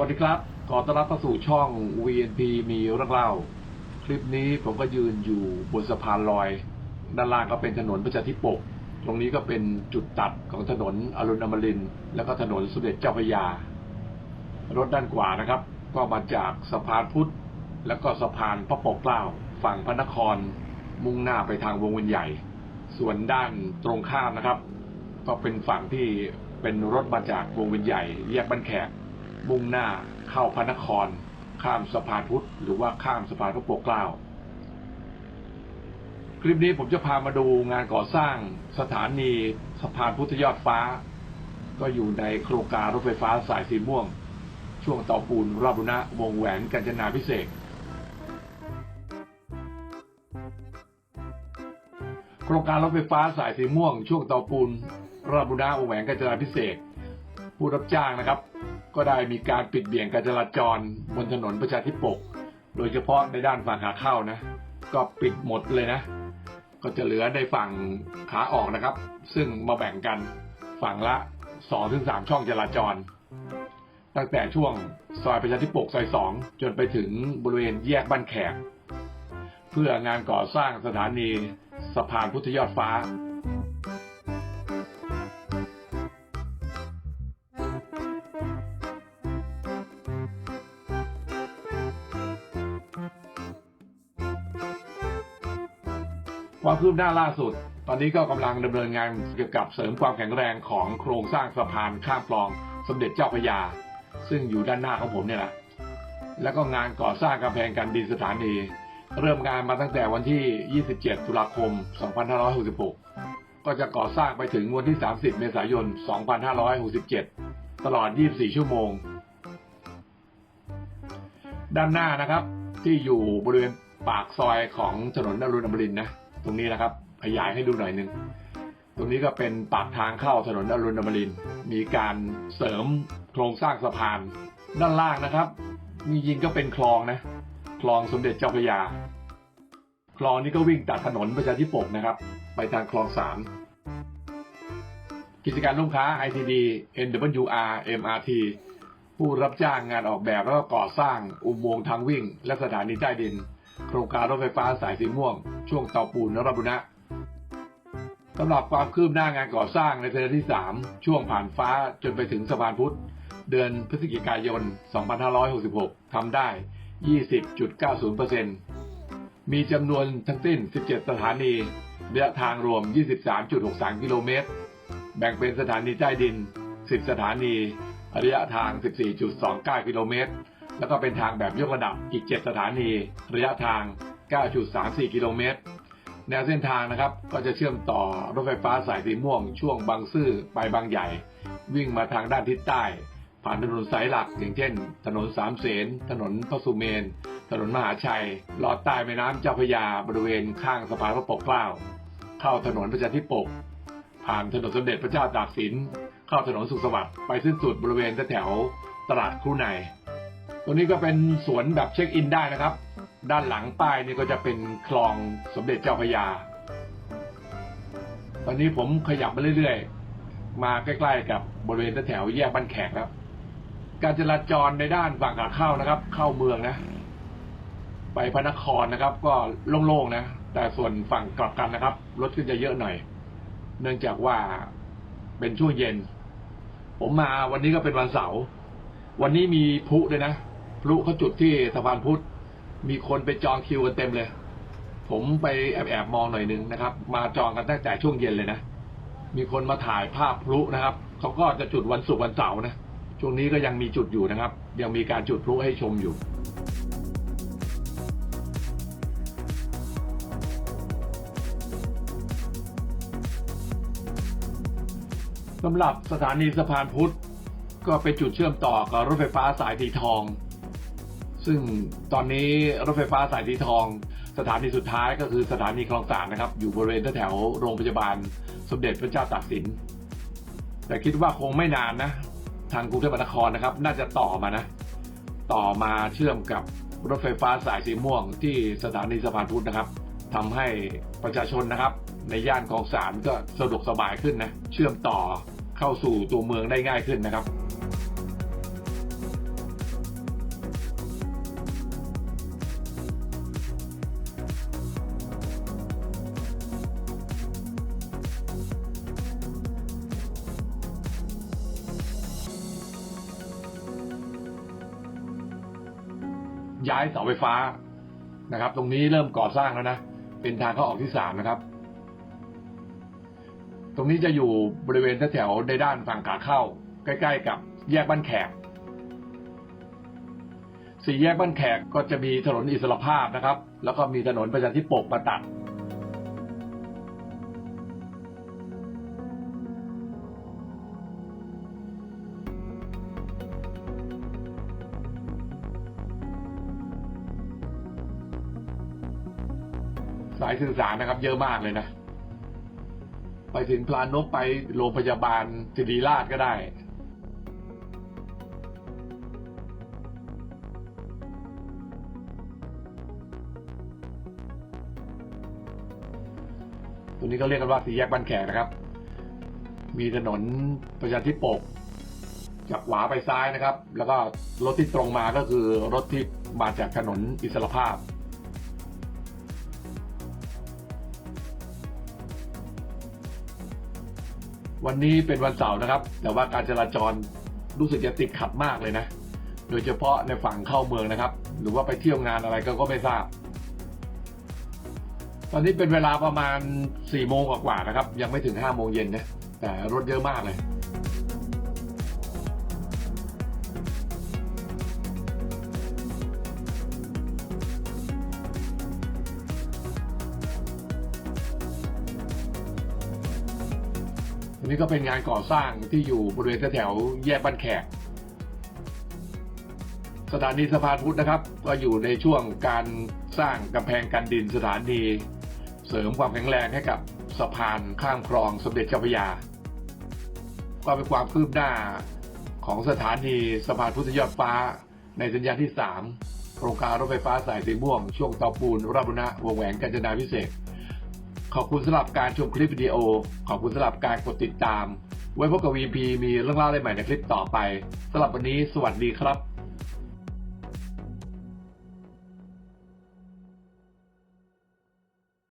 วัสดีครับ ขอต้อนรับเข้าสู่ช่อง VNP มีเรื่องเล่า คลิปนี้ผมก็ยืนอยู่บนสะพานลอย ด้านล่างก็เป็นถนนประชาธิปก ตรงนี้ก็เป็นจุดตัดของถนนอรุณอมริน แล้วก็ถนนสมเด็จเจ้าพระยา รถด้านขวานะครับ ก็มาจากสะพานพุทธ แล้วก็สะพานพระปกเกล้า ฝั่งพระนคร มุ่งหน้าไปทางวงเวียนใหญ่ ส่วนด้านตรงข้ามนะครับ ก็เป็นฝั่งที่เป็นรถมาจากวงเวียนใหญ่แยกบ้านแขก มุ่งหน้าเข้าพระนคร ข้ามสะพานพุทธหรือว่าข้ามสะพานพระปกเกล้าคลิปนี้ผมจะพามาดูงานก่อสร้างสถานีสะพานพุทธยอดฟ้า ก็อยู่ในโครงการรถไฟฟ้าสายสีม่วง ช่วงเตาปูนราบุณะวงแหวนกาญจนาพิเศษโครงการรถไฟฟ้าสายสีม่วง ช่วงเตาปูนราบุณะวงแหวนกาญจนาพิเศษ ผู้รับจ้างนะครับ ก็ได้มีการปิดเบี่ยงการจราจรบนถนนประชาธิปก โดยเฉพาะในด้านฝั่งขาเข้านะ ก็ปิดหมดเลยนะ ก็จะเหลือในฝั่งขาออกนะครับ ซึ่งมาแบ่งกันฝั่งละ2-3 ช่องจราจร ตั้งแต่ช่วงซอยประชาธิปกซอย2จนไปถึงบริเวณแยกบ้านแขกเพื่องานก่อสร้างสถานีสะพานพุทธยอดฟ้า ความคืบหน้าล่าสุด ตอนนี้ก็กำลังดำเนินงานเกี่ยวกับเสริมความแข็งแรงของโครงสร้างสะพานข้ามคลองสมเด็จเจ้าพระยา ซึ่งอยู่ด้านหน้าของผมเนี่ยแหละแล้วก็งานก่อสร้างกำแพงกันดินสถานี เริ่มงานมาตั้งแต่วันที่ 27 ตุลาคม 2566 ก็จะก่อสร้างไปถึงวันที่ 30 เมษายน 2567 ตลอด 24 ชั่วโมง ด้านหน้านะครับที่อยู่บริเวณปากซอยของถนนอรุณอมรินนะ ตรงนี้นะครับ ขยายให้ดูหน่อยหนึ่งตรงนี้ก็เป็นปากทางเข้าถนนอรุณอมรินมีการเสริมโครงสร้างสะพานด้านล่างนะครับมียิงก็เป็นคลองนะ คลองสมเด็จเจ้าพระยา คลองนี้ก็วิ่งตัดถนนประชาธิปกนะครับ ไปทางคลองสามกิจการลูกค้า ITD NWR MRT ผู้รับจ้างงานออกแบบแล้วก็ก่อสร้างอุโมงค์ทางวิ่ง และสถานีใต้ดิน โครงการรถไฟฟ้าสายสีม่วง ช่วงเตาปูนนรบุรณะสำหรับความคืบหน้างานก่อสร้างในเดือที่ 3 ช่วงผ่านฟ้าจนไปถึงสะพานพุทธ เดือนพฤศจิกายน 2566 ทำได้ 20.90%มีจำนวนทั้งสิ้น 17 สถานี ระยะทางรวม 23.63 กิโลเมตร แบ่งเป็นสถานีใต้ดิน 10 สถานี ระยะทาง 14.29 กิโลเมตร แล้วก็เป็นทางแบบยกระดับอีก 7 สถานี ระยะทาง 9.34 กิโลเมตร แนวเส้นทางนะครับ ก็จะเชื่อมต่อรถไฟฟ้าสายสีม่วง ช่วงบางซื่อไปบางใหญ่ วิ่งมาทางด้านทิศใต้ ผ่านถนนสายหลัก อย่างเช่น ถนนสามเสน ถนนพระสุเมน ถนนมหาชัย ลอดใต้แม่น้ำเจ้าพระยาบริเวณข้างสะพานพระปกเกล้า เข้าถนนประชาธิปก ผ่านถนนสมเด็จพระเจ้าตากสิน เข้าถนนสุขสวัสดิ์ไปสิ้นสุดบริเวณแถวตลาดครูใน ตรงนี้ก็เป็นสวนแบบเช็คอินได้นะครับ ด้านหลังป้ายนี่ก็จะเป็นคลองสมเด็จเจ้าพระยา ตอนนี้ผมขยับมาเรื่อยๆ มาใกล้ๆกับบริเวณแถวแยกบ้านแขกแล้วการจราจรในด้านฝั่งขาเข้านะครับ เข้าเมืองนะ ไปพระนครนะครับ ก็โล่งๆนะ แต่ส่วนฝั่งกลับกันนะครับ รถขึ้นจะเยอะหน่อย เนื่องจากว่าเป็นช่วงเย็น ผมมาวันนี้ก็เป็นวันเสาร์วันนี้มีพุด้วยนะ พลุเขาจุดที่สะพานพุทธมีคนไปจองคิวกันเต็มเลย ผมไปแอบแอบมองหน่อยนึงนะครับ มาจองกันตั้งแต่ช่วงเย็นเลยนะ มีคนมาถ่ายภาพพลุนะครับเขาก็จะจุดวันศุกร์วันเสาร์นะช่วงนี้ก็ยังมีจุดอยู่นะครับ ยังมีการจุดพลุให้ชมอยู่สำหรับสถานีสะพานพุทธ ก็เป็นจุดเชื่อมต่อกับรถไฟฟ้าสายสีทอง ซึ่งตอนนี้รถไฟฟ้าสายสีทอง สถานีสุดท้ายก็คือสถานีคลองสานนะครับ อยู่บริเวณแถวโรงพยาบาลสมเด็จพระเจ้าตากสิน แต่คิดว่าคงไม่นานนะ ทางกรุงเทพมหานครนะครับ น่าจะต่อมานะ ต่อมาเชื่อมกับรถไฟฟ้าสายสีม่วงที่สถานีสะพานพุทธนะครับทำให้ประชาชนนะครับ ในย่านคลองสานก็สะดวกสบายขึ้นนะ เชื่อมต่อเข้าสู่ตัวเมืองได้ง่ายขึ้นนะครับ ย้ายเสาไฟฟ้านะครับ ตรงนี้เริ่มก่อสร้างแล้วนะเป็นทางเข้าออกที่สามนะครับ ตรงนี้จะอยู่บริเวณแถวในด้านฝั่งขาเข้า ใกล้ ๆ กับแยกบ้านแขกสี่แยกบ้านแขกก็จะมีถนนอิสรภาพนะครับ แล้วก็มีถนนประชาธิปกมาตัดายสื่อสารนะครับ เยอะมากเลยนะ ไปถึงพลานนกไปโรงพยาบาลศิริราชก็ได้ตรงนี้ก็เรียกกันว่าสี่แยกบ้านแขกนะครับ มีถนนประชาธิปก จากขวาไปซ้ายนะครับ แล้วก็รถที่ตรงมาก็คือรถที่มาจากถนนอิสรภาพ วันนี้เป็นวันเสาร์นะครับ แต่ว่าการจราจรรู้สึกจะติดขัดมากเลยนะ โดยเฉพาะในฝั่งเข้าเมืองนะครับ หรือว่าไปเที่ยวงานอะไรก็ก็ไม่ทราบ ตอนนี้เป็นเวลาประมาณ4ี่โมงกว่าๆนะครับ ยังไม่ถึง5้าโมงเย็นนะแต่รถเยอะมากเลย นนี้ก็เป็นงานก่อสร้างที่อยู่บริเวณแถวแยกบ้านแขก สถานีสะพานพุทธนะครับ ก็อยู่ในช่วงการสร้างกำแพงกันดินสถานี เสริมความแข็งแรงให้กับสะพานข้ามคลองสมเด็จเจ้าพระยา ก็เป็นความคืบหน้าของสถานีสะพานพุทธยอดฟ้า ในสัญญาที่ 3 โครงการรถไฟฟ้าสายสีม่วง ช่วงเตาปูนราบุรณะวงแหวนกาญจนาพิเศษ ขอบคุณสำหรับการชมคลิปวิดีโอ ขอบคุณสำหรับการกดติดตาม ไว้พบกับ VP มีเรื่องเล่าได้ใหม่ในคลิปต่อไปสำหรับวันนี้ สวัสดีครับ